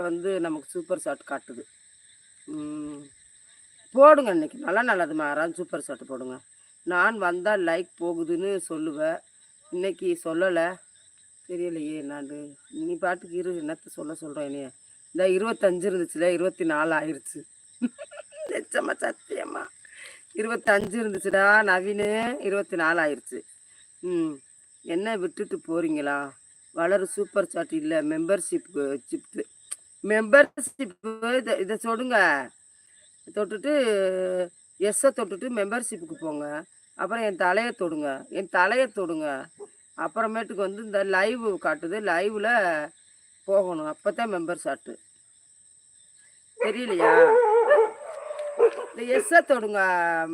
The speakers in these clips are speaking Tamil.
வந்து நமக்கு சூப்பர் ஷாட் காட்டுது. ம். போடுங்க இன்னைக்கு. நல்லா நல்லது மாறான் சூப்பர் ஷாட் போடுங்க. நான் வந்தால் லைக் போகுதுன்னு சொல்லுவேன் இன்றைக்கி சொல்லலை. தெரியலையே நான் நீ பாட்டுக்கு இரு என்னத்த சொல்ல சொல்கிறேன் நீ இந்த இருபத்தஞ்சு இருந்துச்சுல இருபத்தி நாலு ஆயிடுச்சு நிச்சயமா சத்தியமா. இருபத்தஞ்சு இருந்துச்சுடா நவீனு. இருபத்தி நாலு ஆயிடுச்சு ம். என்ன விட்டுட்டு போகிறீங்களா வளரு சூப்பர் சாட் இல்லை மெம்பர்ஷிப் சிப்ட்டு மெம்பர்ஷிப்பு இதை இதை சொல்லுங்க. தொட்டுட்டு எஸ்ஸை தொட்டுட்டு மெம்பர்ஷிப்புக்கு போங்க. அப்புறம் என் தலையை தொடுங்க. என் தலையை தொடுங்க. அப்புறமேட்டுக்கு வந்து இந்த லைவ் காட்டுது. லைவில் போகணும். அப்போ தான் மெம்பர் ஷாட்டு தெரியலையா? இந்த எஸ்ஸை தொடுங்க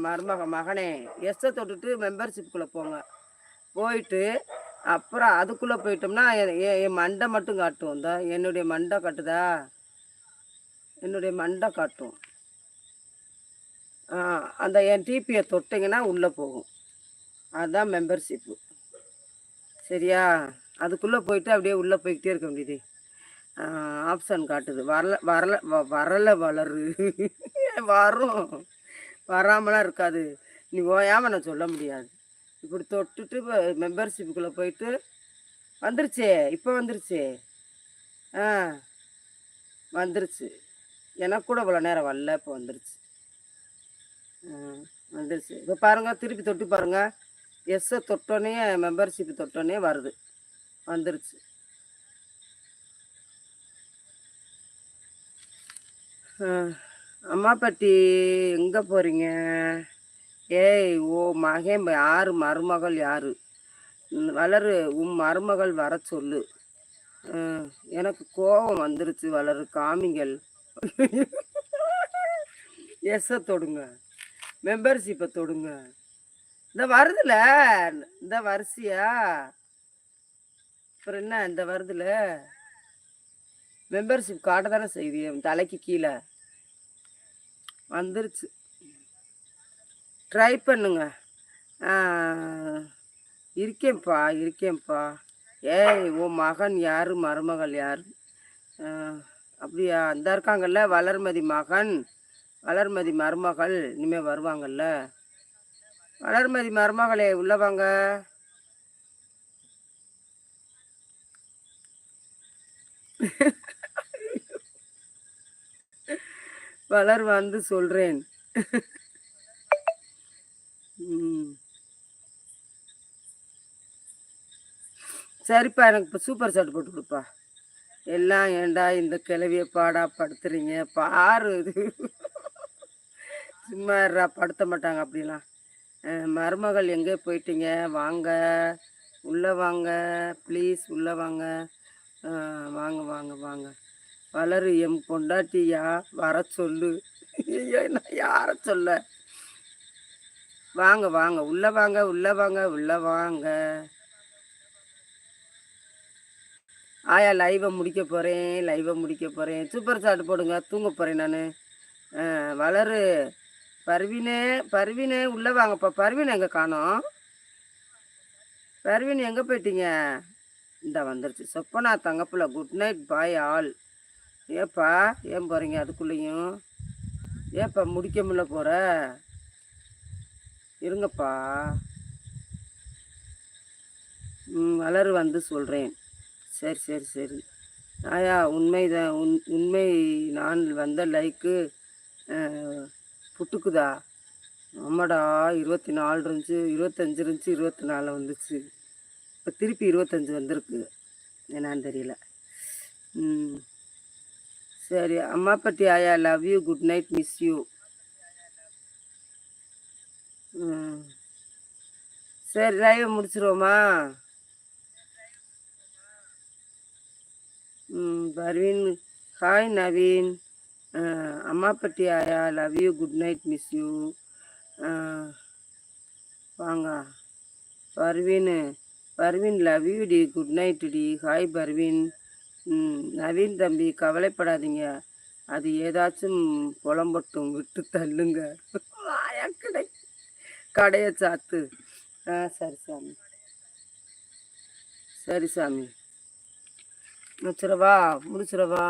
மருமக மகனே. எஸ்ஸை தொட்டுட்டு மெம்பர்ஷிப்புக்குள்ளே போங்க. போயிட்டு அப்புறம் அதுக்குள்ளே போயிட்டோம்னா என் என் என் மண்டை மட்டும் காட்டும். இந்த என்னுடைய மண்டை காட்டுதா? என்னுடைய மண்டை காட்டும். ஆ, அந்த என் டிபியை தொட்டிங்கன்னா உள்ளே போகும். அதுதான் மெம்பர்ஷிப்பு சரியா? அதுக்குள்ளே போயிட்டு அப்படியே உள்ளே போய்கிட்டே இருக்க முடியுது ஆப்ஷன் காட்டுது. வரல வரல வ- வரல வளரு. வரும். வராமலாம் இருக்காது. நீ ஓயாமல் நான் சொல்ல முடியாது. இப்படி தொட்டுட்டு மெம்பர்ஷிப்புக்குள்ளே போயிட்டு வந்துருச்சு. இப்போ வந்துருச்சே. ஆ வந்துருச்சு. எனக்கு கூட இவ்வளோ நேரம் வரல இப்போ வந்துருச்சு. ஆ வந்துருச்சு. இப்போ பாருங்கள் திருப்பி தொட்டு பாருங்கள் எஸ்ஸை தொட்டோன்னே மெம்பர்ஷிப் தொட்டோன்னே வருது. வந்துருச்சு. அம்மா அம்மாப்பட்டி எங்கே போகிறீங்க ஏய் ஓ மகன் யார் மருமகள் யார்? வளரு உன் மருமகள் வர சொல்லு. எனக்கு கோபம் வந்துருச்சு வளரு காமிங்கள். எஸ்ஸை தொடுங்க. மெம்பர்ஷிப்பை தொடுங்க. இந்த வருதுல இந்த வரிசையா? அப்புறம் என்ன இந்த வருதுல? மெம்பர்ஷிப் காட்ட தானே செய்யுது தலைக்கு கீழே. வந்துருச்சு. ட்ரை பண்ணுங்க. இருக்கேன்ப்பா இருக்கேன்ப்பா. ஏய் உன் மகன் யார்? மருமகள் யார்? அப்படியா? அந்த இருக்காங்கல்ல வளர்மதி மகன். வளர்மதி மருமகள் இனிமே வருவாங்கல்ல. வளர்மதி மருமகளே உள்ள வாங்க. வளர் வந்து சொல்கிறேன் சரிப்பா எனக்கு இப்போ சூப்பர் ஷாட் போட்டு கொடுப்பா. எல்லாம் ஏன்டா இந்த கிளவிய பாடா படுத்துறீங்க? பாரு இது. சும்மா படுத்த மாட்டாங்க அப்படிலாம். மருமகள் எங்கே போயிட்டீங்க? வாங்க. உள்ளே வாங்க. ப்ளீஸ் உள்ளே வாங்க. வாங்க வாங்க வாங்க. வளரு எம் பொண்டாட்டியா? வர சொல்லு. ஐயோ, நான் யாரை சொல்ல? வாங்க வாங்க. உள்ள வாங்க உள்ள வாங்க உள்ள வாங்க. ஆயா லைவை முடிக்க போகிறேன் லைவை முடிக்க போகிறேன் சூப்பர் சாட் போடுங்க. தூங்க போகிறேன் நான். வளரு. பர்வீனே பர்வீனே உள்ளே வாங்கப்பா. பர்வீன் எங்கே காணோம்? பர்வீன் எங்கே போயிட்டீங்க? இந்த வந்துருச்சு. சொப்பனா தங்கப்பில் குட் நைட் பாய் ஆல் ஏப்பா ஏன் போகிறீங்க அதுக்குள்ளேயும்? ஏப்பா முடிக்க முடியல போகிற இருங்கப்பா. ம் வளரு வந்து சொல்கிறேன் சரி சரி சரி. ஆயா உண்மைதான் உண் உண்மை நான் வந்த லைக்கு புட்டுக்குதா? ஆமாடா இருபத்தி நாலு இருந்துச்சு இருபத்தஞ்சி இருந்துச்சு இருபத்தி நாலு வந்துச்சு. இப்போ திருப்பி இருபத்தஞ்சி வந்திருக்கு. என்னன்னு தெரியல. ம். சரி அம்மாப்பட்டி ஆயா love you good night miss you ம். சரி லைவை முடிச்சிருவோமா? ம் பர்வீன். ஹாய் நவீன். அம்மாப்பட்டி ஆயா love you good night miss you வாங்க. பர்வீன். பர்வீன் லவ் யூ டி குட் நைட் டி ஹாய் பர்வீன். ம் நவீன் தம்பி கவலைப்படாதீங்க. அது ஏதாச்சும் புலம்பட்டும் விட்டு தள்ளுங்க. வாயா கடையை சாத்து. ஆ சரி சாமி. சரி சாமி. முடிச்சிடவா? முடிச்சிடவா?